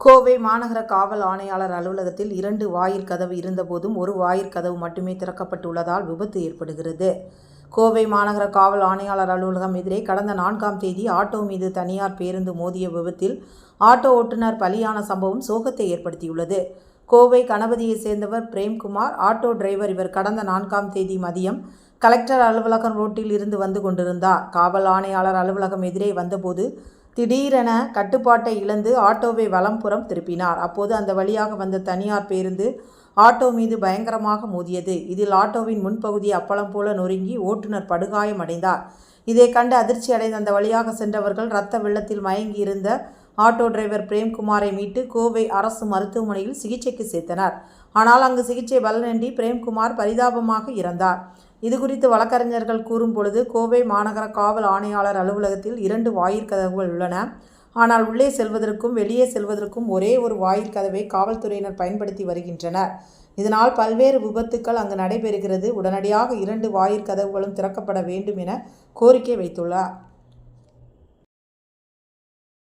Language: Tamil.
கோவை மாநகர காவல் ஆணையாளர் அலுவலகத்தில் இரண்டு வாயிற் கதவு இருந்தபோதும் ஒரு வாயிற் கதவு மட்டுமே திறக்கப்பட்டுள்ளதால் விபத்து ஏற்படுகிறது. கோவை மாநகர காவல் ஆணையாளர் அலுவலகம் எதிரே கடந்த நான்காம் தேதி ஆட்டோ மீது தனியார் பேருந்து மோதிய விபத்தில் ஆட்டோ ஓட்டுநர் பலியான சம்பவம் சோகத்தை ஏற்படுத்தியுள்ளது. கோவை கணபதியைச் சேர்ந்தவர் பிரேம்குமார் ஆட்டோ டிரைவர் இவர் கடந்த நான்காம் தேதி மதியம் கலெக்டர் அலுவலகம் ரோட்டில் இருந்து வந்து கொண்டிருந்தார். காவல் ஆணையாளர் அலுவலகம் எதிரே வந்தபோது திடீரென கட்டுப்பாட்டை இழந்து ஆட்டோவை வலம்புறம் திருப்பினார். அப்போது அந்த வழியாக வந்த தனியார் பேருந்து ஆட்டோ மீது பயங்கரமாக மோதியது. இதில் ஆட்டோவின் முன்பகுதி அப்பளம் போல நொறுங்கி ஓட்டுநர் படுகாயம் அடைந்தார் இதை கண்டு அதிர்ச்சி அடைந்த அந்த வழியாக சென்றவர்கள் இரத்த வெள்ளத்தில் மயங்கியிருந்த ஆட்டோ டிரைவர் பிரேம்குமாரை மீட்டு கோவை அரசு மருத்துவமனையில் சிகிச்சைக்கு சேர்த்தனர். ஆனால் அங்கு சிகிச்சை பலனின்றி பிரேம்குமார் பரிதாபமாக இறந்தார். இதுகுறித்து வழக்கறிஞர்கள் கூறும் பொழுது கோவை மாநகர காவல் ஆணையாளர் அலுவலகத்தில் இரண்டு வாயிற்கதவுகள் உள்ளன. ஆனால் உள்ளே செல்வதற்கும் வெளியே செல்வதற்கும் ஒரே ஒரு வாயிற்கதவை காவல்துறையினர் பயன்படுத்தி வருகின்றனர். இதனால் பல்வேறு விபத்துக்கள் அங்கு நடைபெறுகிறது. உடனடியாக இரண்டு வாயிற்கதவுகளும் திறக்கப்பட வேண்டும் என கோரிக்கை வைத்துள்ளார்.